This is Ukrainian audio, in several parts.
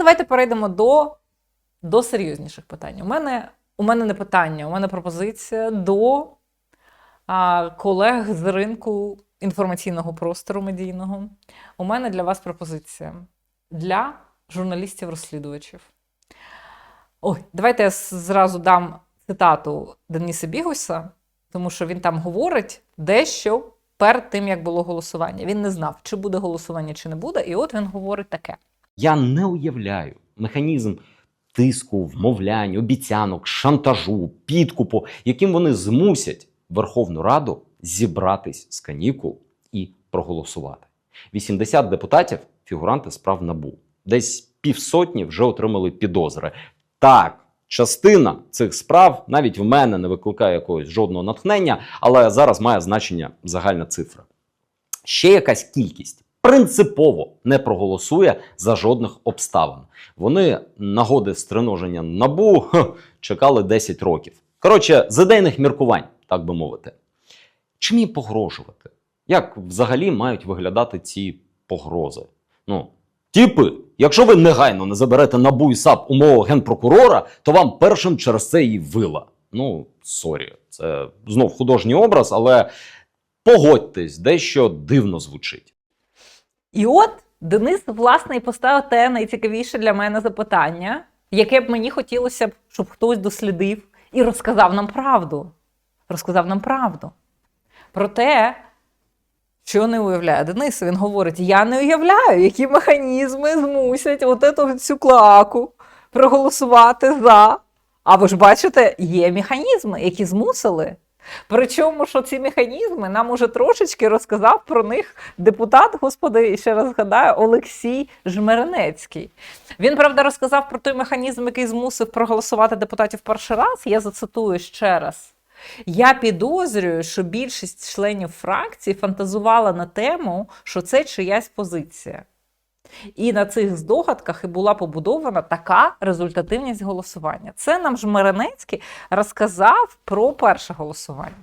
Давайте перейдемо до, до серйозніших питань. У мене, у мене не питання, у мене пропозиція до а, колег з ринку інформаційного простору медійного. У мене для вас пропозиція для журналістів-розслідувачів. Ой, давайте я зразу дам цитату Дениса Бігуса, тому що він там говорить дещо перед тим, як було голосування. Він не знав, чи буде голосування, чи не буде. І от він говорить таке. Я не уявляю механізм тиску, вмовлянь, обіцянок, шантажу, підкупу, яким вони змусять Верховну Раду зібратись з канікул і проголосувати. 80 депутатів фігуранти справ набу. Десь півсотні вже отримали підозри. Так, частина цих справ навіть в мене не викликає якогось жодного натхнення, але зараз має значення загальна цифра. Ще якась кількість принципово не проголосує за жодних обставин. Вони нагоди стриноження набу чекали 10 років. Коротше, з ідейних міркувань, так би мовити. Чим їм погрожувати? Як взагалі мають виглядати ці погрози? Ну, типи, якщо ви негайно не заберете набу і САП умову генпрокурора, то вам першим через це і вила. Ну, сорі, це знов художній образ, але погодьтесь, дещо дивно звучить. І от Денис, власне, і поставив те найцікавіше для мене запитання, яке б мені хотілося б, щоб хтось дослідив і розказав нам правду. Розказав нам правду. Про те, що не уявляє Денис. Він говорить: я не уявляю, які механізми змусять от эту цю клаку проголосувати за. А ви ж бачите, є механізми, які змусили. Причому, що ці механізми нам уже трошечки розказав про них депутат, господи, ще раз згадаю, Олексій Жмеренецький. Він, правда, розказав про той механізм, який змусив проголосувати депутатів перший раз. Я зацитую ще раз. Я підозрюю, що більшість членів фракції фантазувала на тему, що це чиясь позиція. І на цих здогадках і була побудована така результативність голосування. Це нам ж Жмеренецький розказав про перше голосування.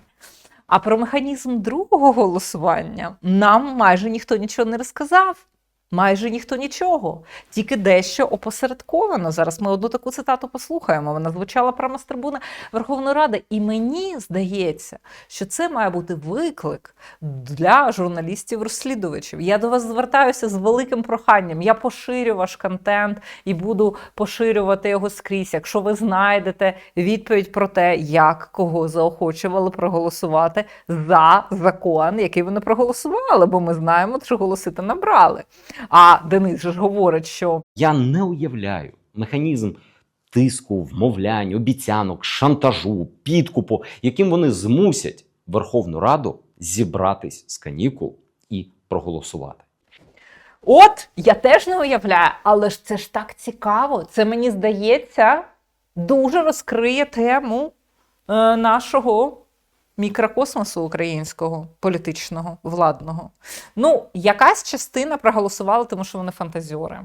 А про механізм другого голосування нам майже ніхто нічого не розказав. Майже ніхто нічого, тільки дещо опосередковано. Зараз ми одну таку цитату послухаємо. Вона звучала прямо з трибуни Верховної Ради. І мені здається, що це має бути виклик для журналістів-розслідувачів. Я до вас звертаюся з великим проханням. Я поширю ваш контент і буду поширювати його скрізь. Якщо ви знайдете відповідь про те, як кого заохочували проголосувати за закон, який вони проголосували, бо ми знаємо, що голоси набрали. А Денис ж говорить, що Я не уявляю механізм тиску, вмовлянь, обіцянок, шантажу, підкупу, яким вони змусять Верховну Раду зібратись з канікул і проголосувати. от я теж не уявляю, але ж це ж так цікаво. Це мені здається дуже розкриє тему е, нашого мікрокосмосу українського, політичного, владного. Ну, якась частина проголосувала, тому що вони фантазіори.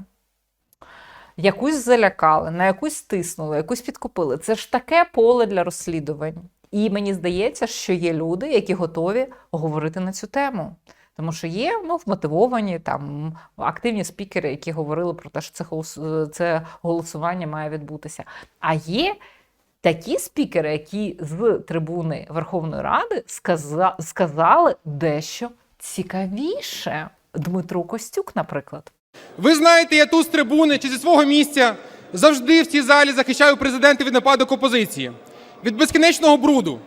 Якусь залякали, на якусь стиснули, якусь підкупили. Це ж таке поле для розслідувань. І мені здається, що є люди, які готові говорити на цю тему. Тому що є ну, вмотивовані там активні спікери, які говорили про те, що це, це голосування має відбутися. А є такі спікери, які з трибуни Верховної Ради сказа- сказали дещо цікавіше. Дмитро Костюк, наприклад. Ви знаєте, я тут з трибуни чи зі свого місця завжди в цій залі захищаю президента від нападок опозиції, від безкінечного бруду.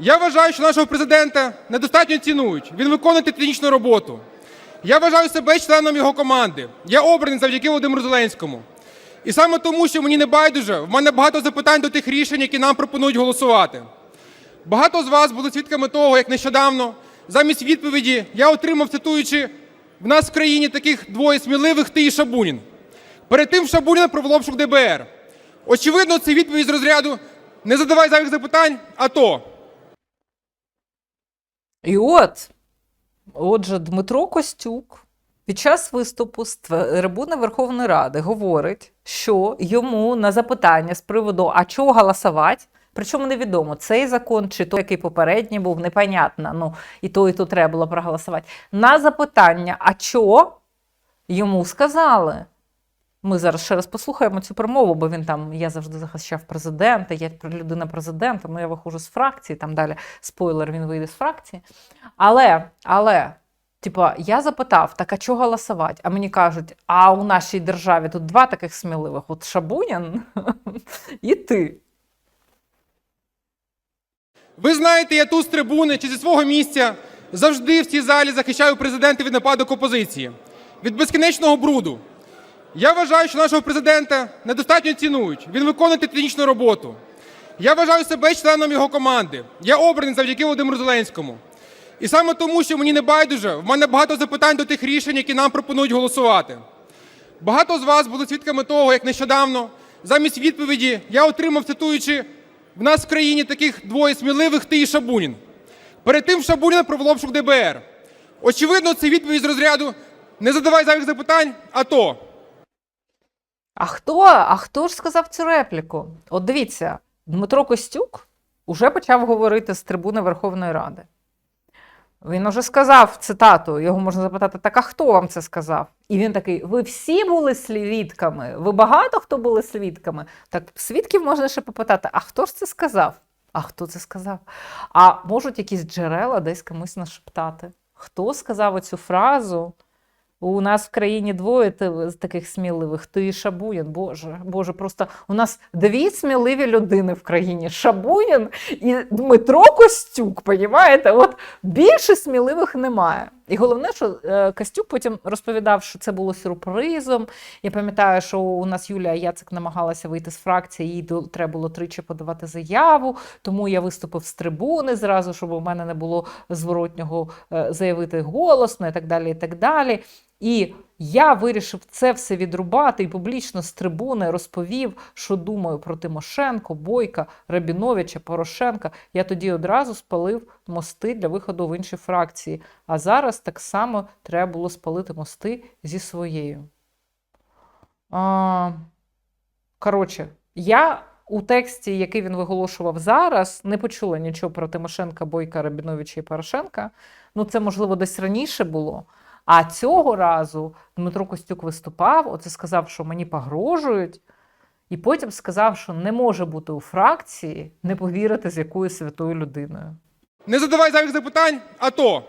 Я вважаю, що нашого президента недостатньо цінують. Він виконує технічну роботу. Я вважаю себе членом його команди. Я обраний завдяки Володимиру Зеленському. І саме тому, що мені не байдуже, в мене багато запитань до тих рішень, які нам пропонують голосувати. Багато з вас були свідками того, як нещодавно замість відповіді я отримав, цитуючи, в нас в країні таких двоє сміливих ти і Шабунін. Перед тим Шабунін провел обшук ДБР. Очевидно, це відповідь з розряду не задавай зайвих запитань, а то. І от, отже, Дмитро Костюк під час виступу з трибуни Верховної Ради говорить, що йому на запитання з приводу а чого голосувати, причому невідомо, цей закон чи той, який попередній був, непонятно. Ну, і то, і то треба було проголосувати. На запитання, а чого йому сказали? Ми зараз ще раз послухаємо цю промову, бо він там я завжди захищав президента, я людина президента, ну я виходжу з фракції, там далі спойлер, він вийде з фракції. Але, але, типа, я запитав, так а чого голосувати? А мені кажуть, а у нашій державі тут два таких сміливих: от Шабунін і ти. Ви знаєте, я тут з трибуни чи зі свого місця завжди в цій залі захищаю президента від нападок опозиції, від безкінечного бруду. Я вважаю, що нашого президента недостатньо цінують. Він виконує титанічну роботу. Я вважаю себе членом його команди. Я обраний завдяки Володимиру Зеленському. І саме тому, що мені не байдуже, в мене багато запитань до тих рішень, які нам пропонують голосувати. Багато з вас були свідками того, як нещодавно замість відповіді я отримав, цитуючи, в нас в країні таких двоє сміливих ти і Шабунін. Перед тим Шабуніна провело обшук ДБР. Очевидно, це відповідь з розряду не задавай зайвих запитань, а то. А хто? А хто ж сказав цю репліку? От дивіться, Дмитро Костюк уже почав говорити з трибуни Верховної Ради. Він уже сказав цитату, його можна запитати: так а хто вам це сказав? І він такий: ви всі були свідками? Ви багато хто були свідками? Так свідків можна ще попитати: а хто ж це сказав? А хто це сказав? А можуть якісь джерела десь комусь нашептати? Хто сказав оцю фразу? У нас в країні двоє таких сміливих. Ти і Шабунін. Боже, Боже, просто у нас дві сміливі людини в країні: Шабунін і Дмитро Костюк. Понімаєте? От більше сміливих немає. І головне, що е, Костюк потім розповідав, що це було сюрпризом. Я пам'ятаю, що у нас Юлія Яцик намагалася вийти з фракції, їй треба було тричі подавати заяву, тому я виступив з трибуни зразу, щоб у мене не було зворотнього е, заявити голосно і так далі. І так далі. І я вирішив це все відрубати і публічно з трибуни розповів, що думаю про Тимошенко, Бойка, Рабіновича, Порошенка. Я тоді одразу спалив мости для виходу в інші фракції. А зараз так само треба було спалити мости зі своєю. А, коротше, я у тексті, який він виголошував зараз, не почула нічого про Тимошенка, Бойка, Рабіновича і Порошенка. Ну, це, можливо, десь раніше було. А цього разу Дмитро Костюк виступав, оце сказав, що мені погрожують, і потім сказав, що не може бути у фракції не повірити з якою святою людиною. Не задавай зайвих запитань, а то.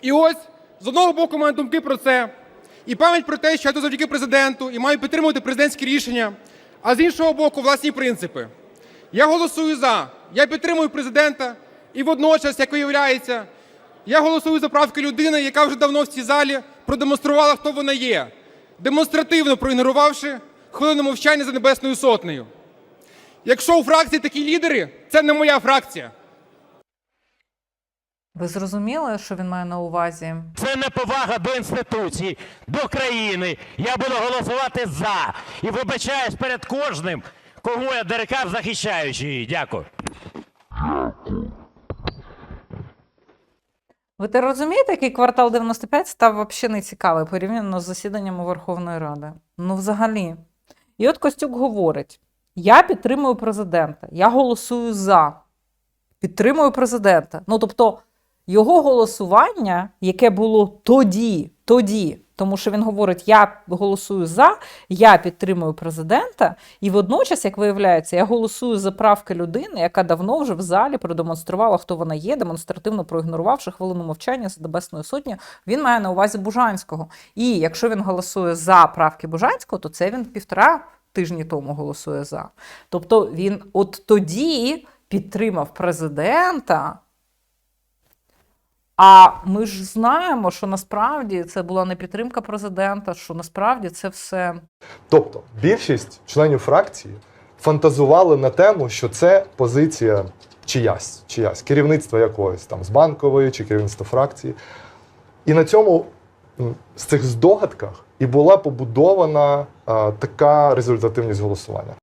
І ось з одного боку маю думки про це, і пам'ять про те, що я тут завдяки президенту і маю підтримувати президентські рішення, а з іншого боку, власні принципи. Я голосую за, я підтримую президента, і водночас, як виявляється, я голосую за правки людини, яка вже давно в цій залі продемонструвала, хто вона є, демонстративно проігнорувавши хвилину мовчання за Небесною Сотнею. Якщо у фракції такі лідери, це не моя фракція. Ви зрозуміли, що він має на увазі? Це неповага до інституцій, до країни. Я буду голосувати за. І вибачаюсь перед кожним, кого я дерекав, захищаючи її. Дякую. Ви те розумієте, який квартал 95 став взагалі нецікавий порівняно з засіданнями Верховної Ради? Ну, взагалі. І от Костюк говорить: я підтримую президента, я голосую за. Підтримую президента. Ну, тобто, його голосування, яке було тоді, тоді, тому що він говорить: я голосую за, я підтримую президента, і водночас, як виявляється, я голосую за правки людини, яка давно вже в залі продемонструвала, хто вона є, демонстративно проігнорувавши хвилину мовчання за Небесною Сотні, він має на увазі Бужанського. І якщо він голосує за правки Бужанського, то це він півтора тижні тому голосує за. Тобто він от тоді підтримав президента. А ми ж знаємо, що насправді це була не підтримка президента, що насправді це все Тобто більшість членів фракції фантазували на тему, що це позиція чиясь, чиясь, керівництва якоїсь там з банкової чи керівництва фракції. І на цьому з цих здогадках і була побудована а, така результативність голосування.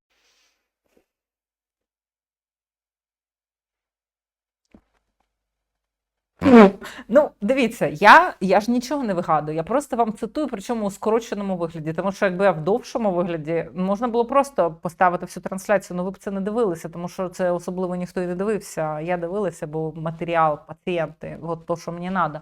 Ну, дивіться, я, я ж нічого не вигадую. Я просто вам цитую, причому у скороченому вигляді. Тому що якби я в довшому вигляді можна було просто поставити всю трансляцію, але ви б це не дивилися, тому що це особливо ніхто і не дивився. Я дивилася, бо матеріал, пацієнти, от то, що мені треба.